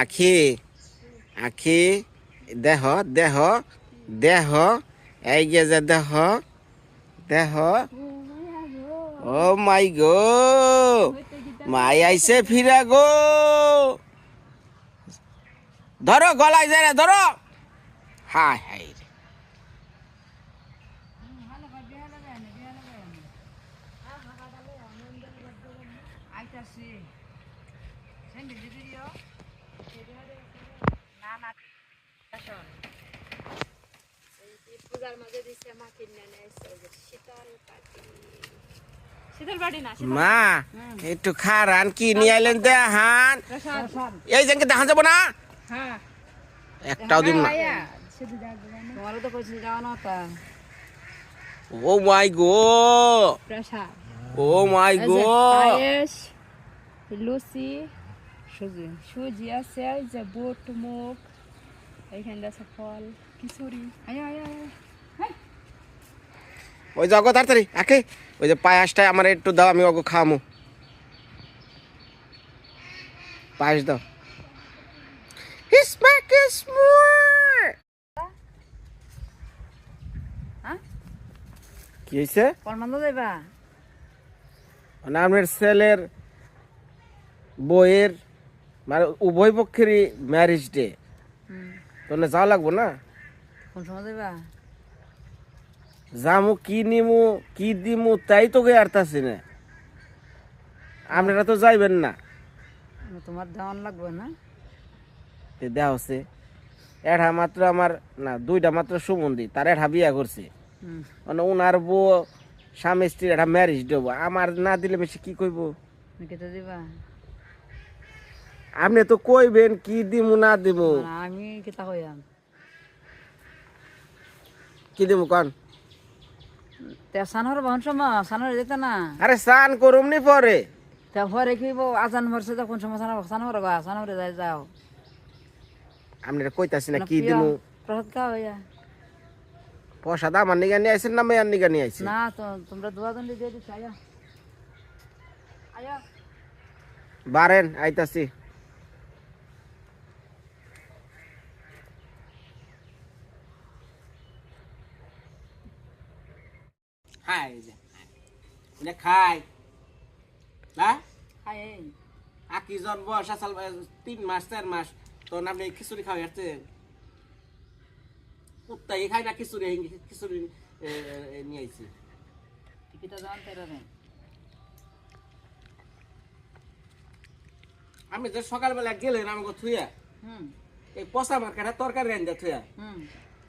আখি আখি, দেহ দেহ দেহ, এই গে যে দেহ দেহ। ও মাই গো, মাই আইসে ফিরা গো। ধরো গলায় যায় ধরো। হাই হাই রে আইতাছি সেন্ডি দিদি দিও না না শোন পূজার মাঝে দিছে মা কিনে শীতল পাটি। একটু খারান কি নিয়ে আইলেন প্রসাদ এই জানকে দেখান যাব না। হ্যাঁ। একটাও দিব না। তোমারও তো কইছিল যাওয়া না তা ও মাই গো। প্রসাদ ও মাই গো। লুচি সুজি। সুজি আছে যে বুট মুগ এইখানে আছে ফল খিচুড়ি। আয় আয় আয়। ওই যাও গো তাড়াতাড়ি আকে ওই যে পায়াসটা আমার একটু দাও আমি ওকে খাওয়ামু। পায়েস দাও. হ্যাঁ? কি হয়েছে মানে আপনার ছেলের বইয়ের মানে উভয় পক্ষেরই ম্যারেজ ডে তাহলে যাওয়া লাগবো না? কোন সময় যাইবা যামু কি নিমু কি দিমু তাই তো গে আরতাছি না। আপনারা তো যাইবেন না। তোমার দেওয়ান লাগবে না? তে দেওয়া হচ্ছে। এড়া মাত্র আমার না দুইটা মাত্র সুমন্দি তার এড়া বিয়া করছে। মানে ওনার বউ স্বামী স্ত্রীর একটা ম্যারেজ দেবো। আমার না দিলে বেশি কি কইব? আপনি তো কইবেন কি দিমু না দিব আমি কেতা কইয়াম। কি দিমু কন? সানহর বাহন সময় সানহর যেতে না। আরে স্নান করুম নি পরে। তে পরে কি বো আজান ভরছে তো কোন সময় সানহর সানহর গা সানহরে যাই যাও। আপনি কইতাছি না কি দিমু? প্রসাদ খাও ইয়া প্রসাদ আমার নিগা নিয়ে আইসেন না মেয়ার নিগা নিয়ে আইসেন না তো তোমরা দোয়া দন্ডি দিয়ে দিচ্ছ আয়া। আয়া। বারেন আইতাছি। যে। এটা খাই না? হাই আকি জন বয়স? আসাল তিন মাস চার মাস। তখন আপনি খিচুড়ি খাওয়া খাই না খিচুড়ি? খিচুড়ি নিয়ে আইছি। আমি যে সকালবেলা গেলেন আমাকে থুয়া হুম। এই পচা মার্কেটে তরকারি রান্ধা থুয়া হুম।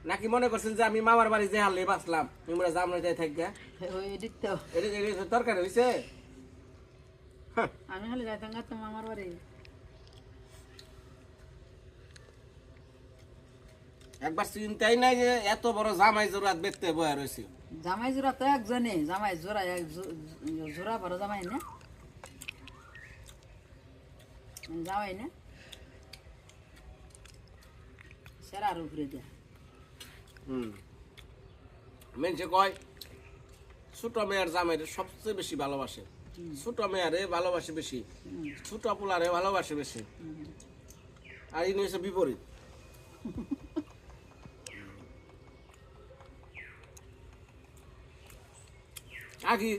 নাকি মনে করছেন যে আমি মামার বাড়ি যে হারলে বাঁচলাম? তোমরা জামনে যাই থাকবে। তো। তরকারি হয়েছে আমি খালি যাইতাম গা তোমার আমার বাড়ি। একবার চিন্তাই নাই যে এত বড় জামাই জোরাত বেচতে বয়া রয়েছে। জামাই জোড়া তো একজনে জামাই জোড়া এক জোড়া বড় জামাই না? জামাই না? সেরা আর উপরে দিয়া। হুম। মেনছে কয় ছোট মেয়ের জামাই সবচেয়ে বেশি ভালোবাসে। ছোট মেয়ারে ভালোবাসে বেশি ছোট পোলারে ভালোবাসে বেশি। আর ইনি হচ্ছে বিপরীত। আগে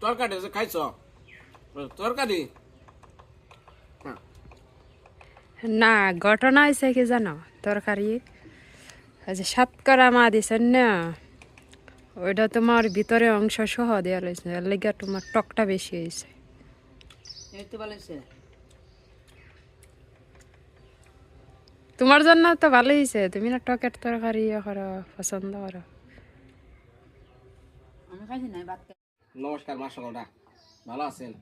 তরকারি যে খাইছ? তরকারি? হ্যাঁ। না ঘটনা হয়েছে কি জানো? তরকারি যে সাতকরা মা দিছেন না ওইটা তোমার ভিতরে অংশ সহ দেওয়া রয়েছে এর লেগে তোমার টকটা বেশি হয়েছে। তোমার জন্য তো ভালো হয়েছে তুমি না টকের তরকারি ইয়ে করো পছন্দ করো। নমস্কার মা সকলরা ভালো আছেন?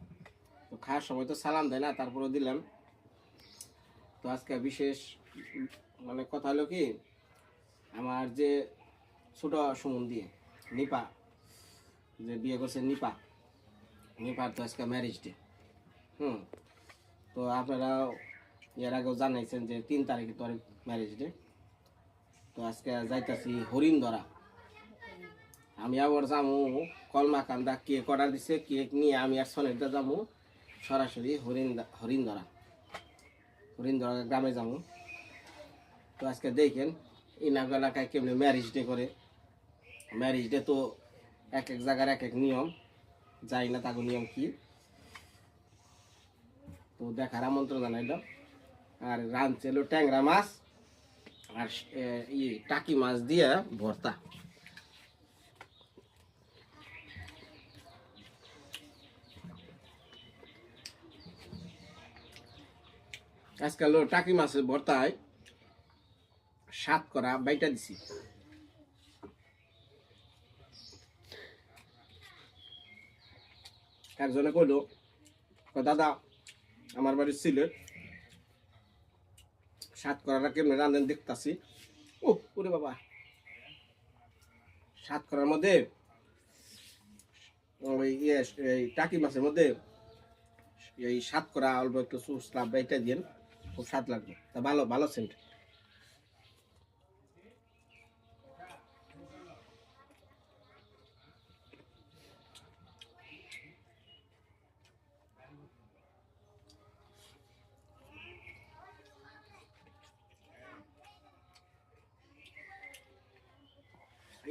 তো খাওয়ার সময় তো সালাম দেয় না তারপরে দিলাম। তো আজকে বিশেষ মানে কথা হলো কি আমার যে ছোট সুমন দিয়ে নিপা, যে বিয়ে করছে নিপা, নিপার তো আজকে ম্যারেজ ডে হুম? তো আপনারা এর আগেও জানাইছেন যে তিন তারিখে তোর ম্যারেজ ডে তো আজকে যাইতাছি হরিণধরা। আমি আবার যামু কলমা কান্দা কেক অর্ডার দিছে কেক নিয়ে আমি আর সনেকটা যামু, সরাসরি হরিণ হরিণ ধরা হরিন্দর গ্রামে যাব তো আজকে দেখেন ইনাগ এলাকায় কেমনি ম্যারিজ ডে করে? ম্যারিজ ডে তো এক এক জায়গার এক এক নিয়ম। যাই না তাকে নিয়ম কি? তো দেখার আমন্ত্রণ জানাইল। আর রাঁধছে ট্যাংরা মাছ আর এ, ই টাকি মাছ দিয়ে ভর্তা। আজকাল টাকি মাছের ভর্তায় সাত করা বাইটা দিছি। একজনে কইল দাদা, আমার বাড়ি সিলেট। সাত করাটা কেমনে রান্ধেন দেখতাছি। ও, ওরে বাবা। সাত করার মধ্যে, ওই ইয়ে এই টাকি মাছের মধ্যে, এই সাত করা, অল্প একটু সুসলা বাইটা দিন খুব স্বাদ লাগবে। তা ভালো ভালো সেন্ট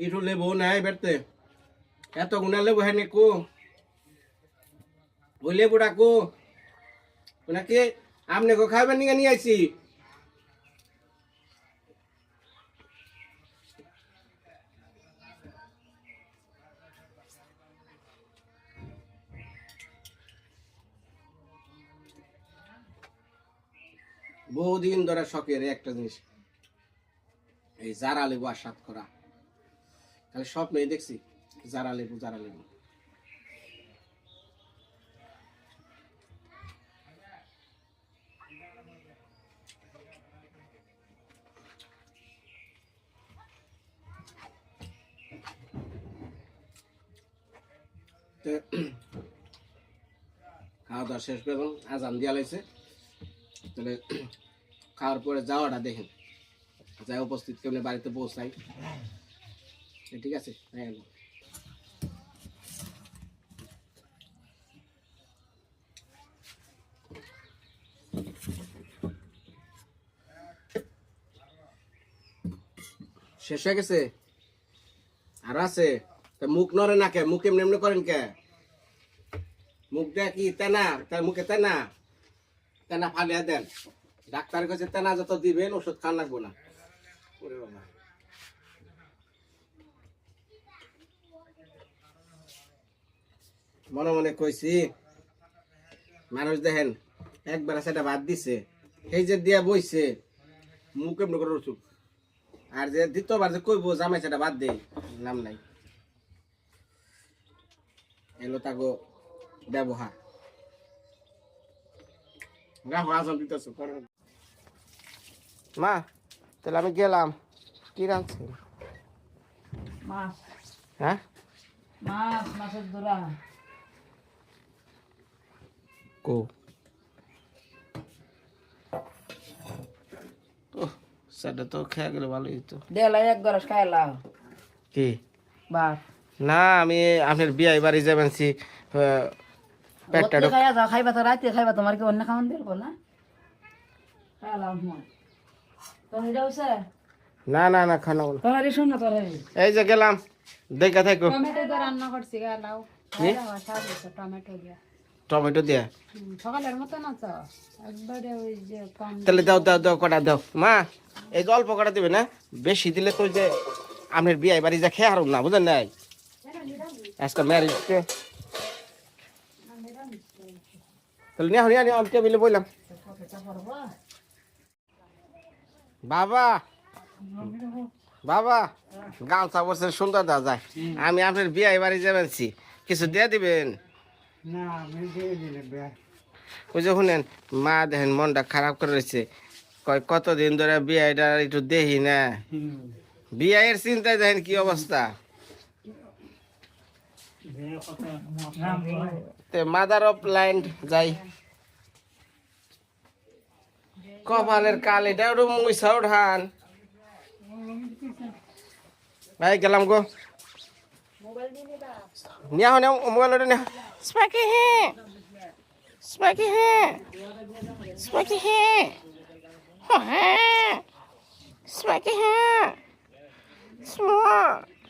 একটু লেবু নাই বেরতে এত গুণা লেবু হ্যাঁ কো ওই লেবুটা কো। নাকি আপনি কো খাবেন নিয়ে নিয়ে আইছি। বহুদিন ধরে শখের একটা জিনিস। এই জারা লেবু আর সাত করা। তাহলে সব স্বপ্নেই দেখছি জারা লেবু জারা লেবু। খাওয়া দাওয়া শেষ করে আজান দিয়া লাগছে তাহলে, খাওয়ার পরে যাওয়াটা দেখেন, যাই উপস্থিত কেমনি বাড়িতে পৌঁছাই। ঠিক আছে হ্যাঁ শেষ হয়ে গেছে? আর আছে? তা মুখ নড়ে না কে? মুখ এমনি এমনি করেন কে? মুখ দেখ কি? তেনা? তার মুখে তেনা? তেনা ফালিয়া দেন। ডাক্তারের কাছে তেনা যত দিবেন, ওষুধ খান লাগবো না। বাবা। মনে মনে কইছি মানুষ দেখেন একবার সেটা বাদ দিছে। এই যে দিয়া বইছে মুখ এমনি করে রসুক আর যে দ্বিতীয়বার যে কইবো জামাই সেটা বাদ দে নাম নাই। এলো তাগো ব্যবহার। মা তাহলে আমি গেলাম। কি রাঁধছে? মাছ। হ্যাঁ? মাছ মাছের দোলা কো সেটা তো খেয়ে গেলে ভালোই হতো ডেলা এক গরস খাইলাম কি? বাস না আমি আপনার বিয়ে বাড়ি যাবেন সি পেটটা খাইয়া যাও খাইবা তো রাতে খাইবা তোমার কি অন্য খাওয়ান দিল না? খাইলাম তোর এটা হচ্ছে না না না খানা বলো তোর এই শোন না তোর এই। যে গেলাম দেখা থাকো। টমেটো রান্না করছি গা লাউ। কি? স্বাদ হয়েছে টমেটো দিয়ে। টমেটো দিয়ে। সকালের মতো না তো একবারে ওই যে কম তাহলে দাও দাও দাও কটা দাও। মা এই যে অল্প কটা দিবে না? বেশি দিলে তো যে আপনার বিয়ে বাড়ি যা খেয়ে হারুম না বুঝলেন নাই? আজকে ম্যারেজ তাহলে নিয়ে নিয়ে নিয়ে আমি টেবিলে বললাম বাবা বাবা গামছা বসে সুন্দর দেওয়া যায় আমি আপনার বিয়ে বাড়ি যাবেনছি কিছু দিয়ে দিবেন? ওই শুনেন মা দেখেন মনটা খারাপ করে রয়েছে। কয় কতদিন ধরে বিয়েটা একটু দেখি না? বিয়ের চিন্তায় দেখেন কি অবস্থা। মাদার অফ লাইন যাই। কপালের কাল এটা ওটা মুইসা উঠান ভাই গেলাম গো। নিয়া হনে মোবাইল ওটা নিয়া হে স্পাইকি হ্যাঁ স্পাইকি হ্যাঁ হ্যাঁ স্পাইকি হ্যাঁ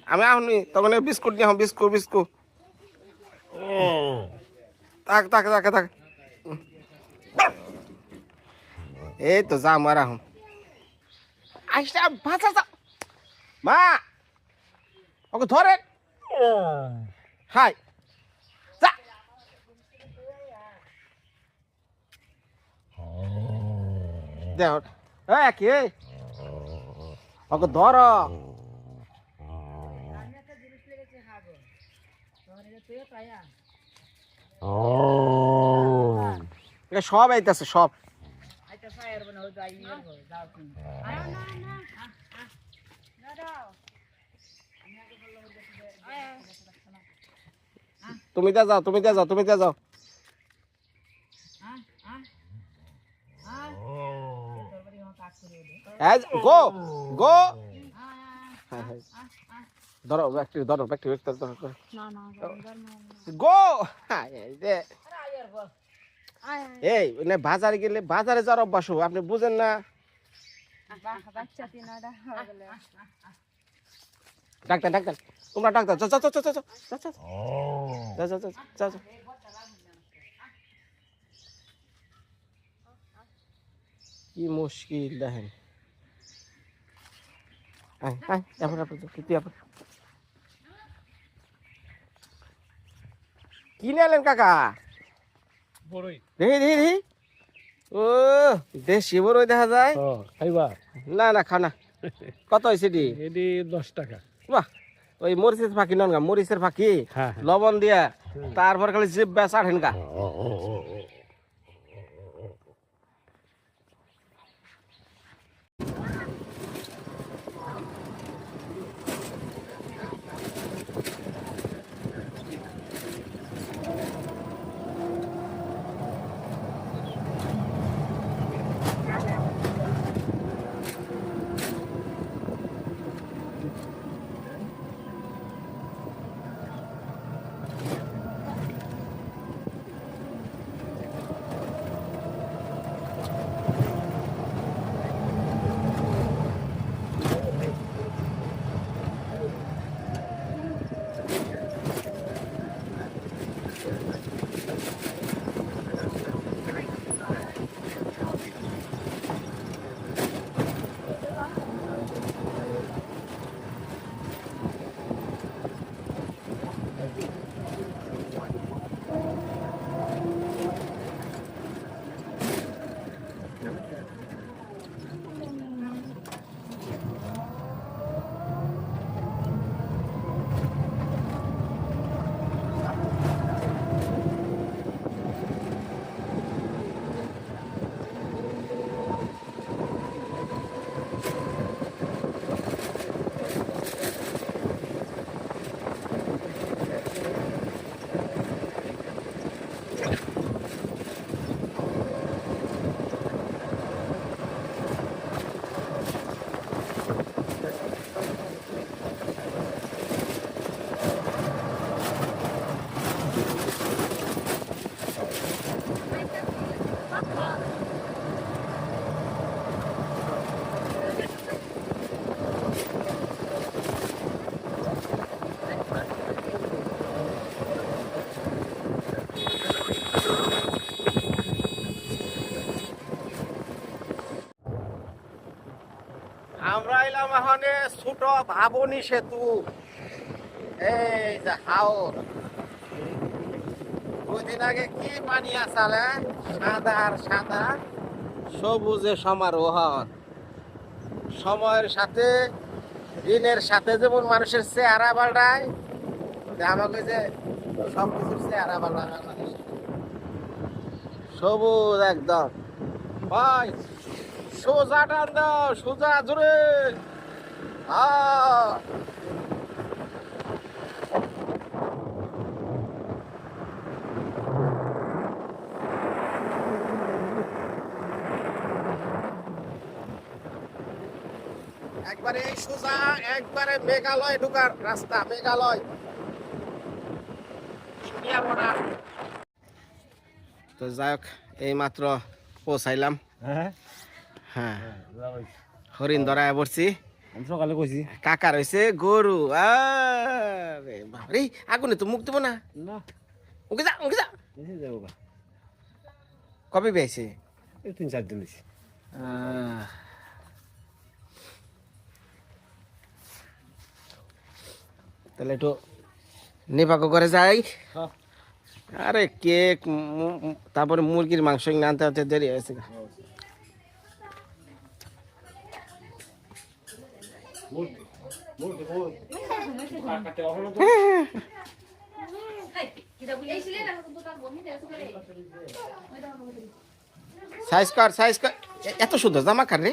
আমি আহনি তখন বিস্কুট নিয়ে আহ বিস্কুট বিস্কুট। তাক তাক তাক তাক এই তো যা মারা হুম। আইসা ভাষা মা! ওকে ধরেন। হাই। দেখ। এই কি? ওকে ধর। সব আইতাছে, সব। তুমি যা যাও, তুমি যা যাও, তুমি যা যাও। গো গো ধরো ব্যক্তি ধরো ব্যক্তি ব্যক্তি ধরো ধরো গো এই মানে বাজারে গেলে বাজারে যাওয়ার অভ্যাস হবে, আপনি বুঝেন না ডাক্তার ডাক্তার তোমরা ডাক্তার যাও যাও যাও যাও যাও যাও যাও যাও যাও যাও যাও কি মুশকিল দেখেন আয় আয় তুই তুই কি নিলেন কাকা? দেখি দেখি দেখি। ও দেশি বড়ই দেখা যায়। খাইবা? না না খানা কত হয়েছে ডি এটি দশ টাকা। বাহ ওই মরিচের ফাঁকি নন গা মরিচের ফাঁকি। হ্যাঁ লবণ দিয়া তারপর খালি জিপ ব্যাস আঠেন গা ছোট ভাবনি সেতু। এই যে হাওর। দুদিন আগে কি পানি আসালে সাদা আর সাদা। সবুজে সমারোহ সময়ের সাথে, দিনের সাথে যেমন মানুষের চেহারা পাল্টায় আমাকে যে সব চেহারা পাল্টায় সবুজ একদম। ভাই, সোজা টান দাও, সোজা জোরে একবারে এই সোজা একবারে মেঘালয় ঢুকার রাস্তা মেঘালয়। তো যাই হোক এই মাত্র পৌঁছাইলাম। হ্যাঁ। হ্যাঁ। হরিণ ধরায় পড়ছি। আমি সকালে কইছি। কাকা রয়েছে গরু। আরে বাবারে আগুনে তো মুখ দেবো না। না। উকে যা উকে যা। এসে যাব কবে এই তিন চার দিন হয়েছে। তাহলে একটু নেপাকো করে যাই। হ্যাঁ। আরে কেক তারপরে মুরগির মাংস আনতে আনতে দেরি হয়েছে। সাইজ কর সাইজ কর এত সুন্দর জামা কার রে।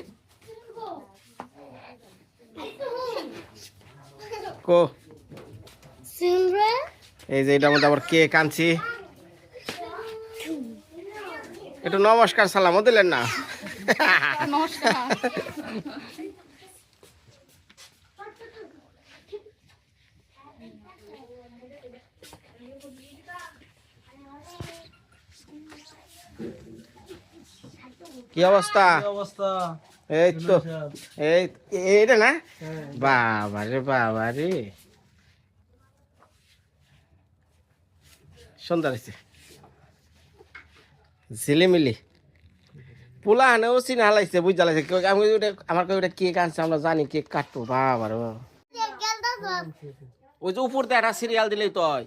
কো। এই যে এটার মধ্যে আবার কেক আনছি। একটু নমস্কার সালামও দিলেন না। কি অবস্থা? অবস্থা? এই তো এই এইটা না? বাবা রে বাবা রে। সুন্দর হয়েছে। ঝিলিমিলি। পোলা হানেও চিনা হালাইছে বুঝ জ্বালাইছে আমি ওটা আমার কাছে ওটা কেক আনছে আমরা জানি কেক কাটবো। বাবা রে। ওই যে উপর দিয়ে একটা সিরিয়াল দিলেই তো হয়।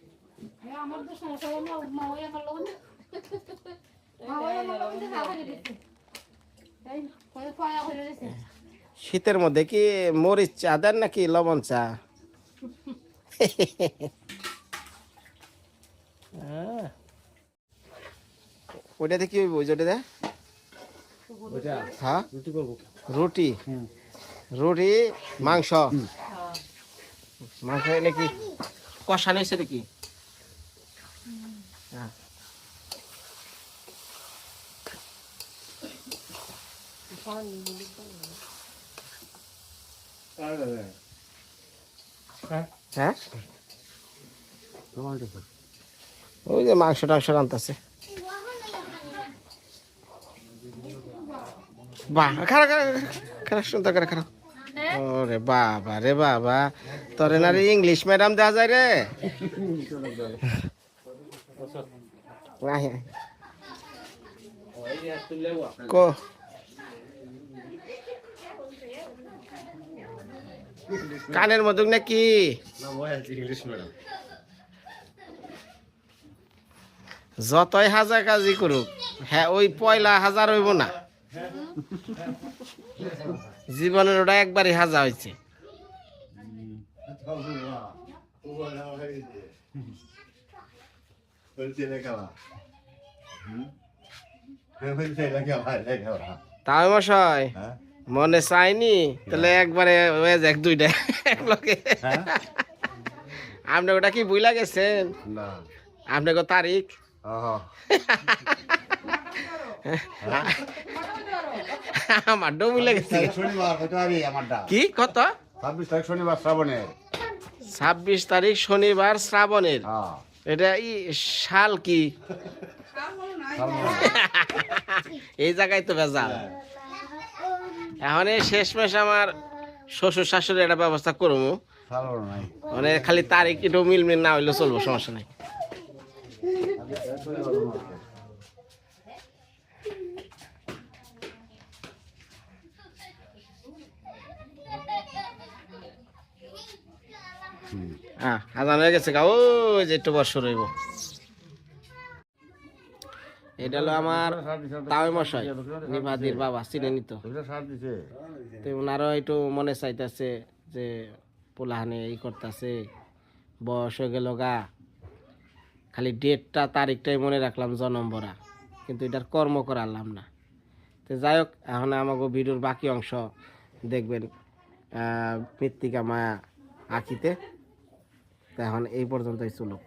আমার তো সমস্যা হলো না মা ওই আমার লবণ মা ওই আমার লবণ দিয়ে খাওয়া করে দিচ্ছে। তাই কত খাওয়া করে দিচ্ছে। শীতের মধ্যে কি মরিচ চা দেন নাকি লবণ চা। ওইটাতে কি হইব? ওইটা দে হ্যাঁ? রুটি রুটি? রুটি মাংস? মাংস এনে কি? কষা নিয়েছে নাকি? হ্যাঁ? ওই যে মাংস টাংস করে খারাপ ওরে বাবা রে না রে ইংলিশ ম্যাডাম দেওয়া যায় রে। কো কানের মধ্যে নাকি? যতই হাজার কাজি করুক হ্যাঁ ওই পয়লা হাজার হইব না। জীবনের ওটা একবারই হাজা হয়েছে তাই মশাই? মনে চাইনি? তাহলে একবারে হয়ে যাক দুইটা এক লগে আপনি ওটা কি বুইলা গেছেন না। আপনাকে তারিখ? আমার ডো বুইলা গেছে। কি? কত? ছাব্বিশ তারিখ শনিবার শ্রাবণের। ছাব্বিশ তারিখ শনিবার শ্রাবণের। হ্যাঁ। এটা ই শাল কি? এই জায়গায় তো ভেজাল। এখন এই শেষমেশ আমার শ্বশুর শাশুড়ি একটা ব্যবস্থা করব। মানে খালি তারিখ একটু মিল মিল না হইলে চলবো সমস্যা নাই। হ্যাঁ আজান হয়ে গেছে গা ওই যে একটু বর্ষ রইব এটা হলো আমার তাওই মশাই নিভাদির বাবা চিনে নিত তো। ওনারও একটু মনে চাইতেছে যে পোলাহানে ই করতেছে বয়স হয়ে গেল গা। খালি ডেটটা তারিখটাই মনে রাখলাম জনম জনম্বরা কিন্তু এটার কর্ম করালাম না। তো যাই হোক এখন আমাকে ভিডিওর বাকি অংশ দেখবেন মৃত্তিকা মায়া আঁকিতে। তো এখন এই পর্যন্তই চলুক।